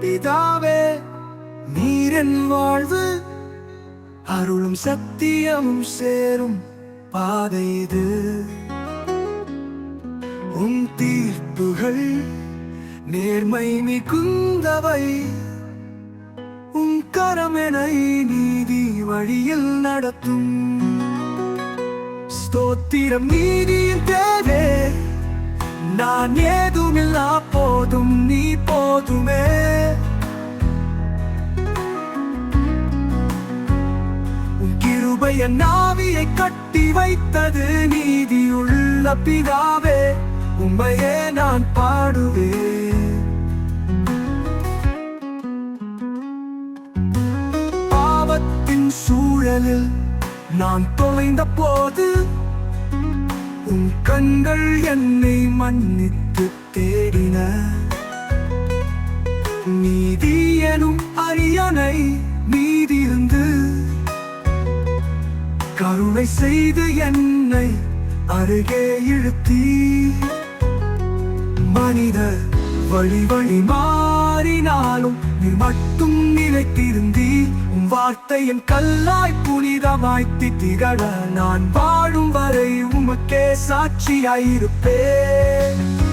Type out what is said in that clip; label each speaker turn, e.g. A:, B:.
A: பிதாவே நீரன் வாழ்வு அருளும் சத்தியமும் சேரும் பாதை இது. உன் தீர்ப்புகள் நேர்மை மிகுந்தவை. உன் கரமெனை நீதி வழியில் நடத்தும். ஸ்தோத்திரம் நீதியின் தேவே நான் ஏதுமில்லா போதும் நீ போதுமே. கிருபைய நாவியை கட்டி வைத்தது நீதியுள்ள பிதாவே உண்மையே நான் பாடுவேன். பாவத்தின் சூழலில் நான் தொலைந்த போது உன் கண்கள் என்னை மன்னித்து தேடின. நீதி எனும் அரியணை கருணை செய்து என்னை அருகே இழுத்தி. மனித வழி வழி மாறினாலும் நீ மட்டும் நிலைத்திருந்தி. உன் வார்த்தையின் கல்லாய் புனிதமாய்த்தி திகழ நான் வாழும் வரை உமக்கே சாட்சியாயிருப்பேன்.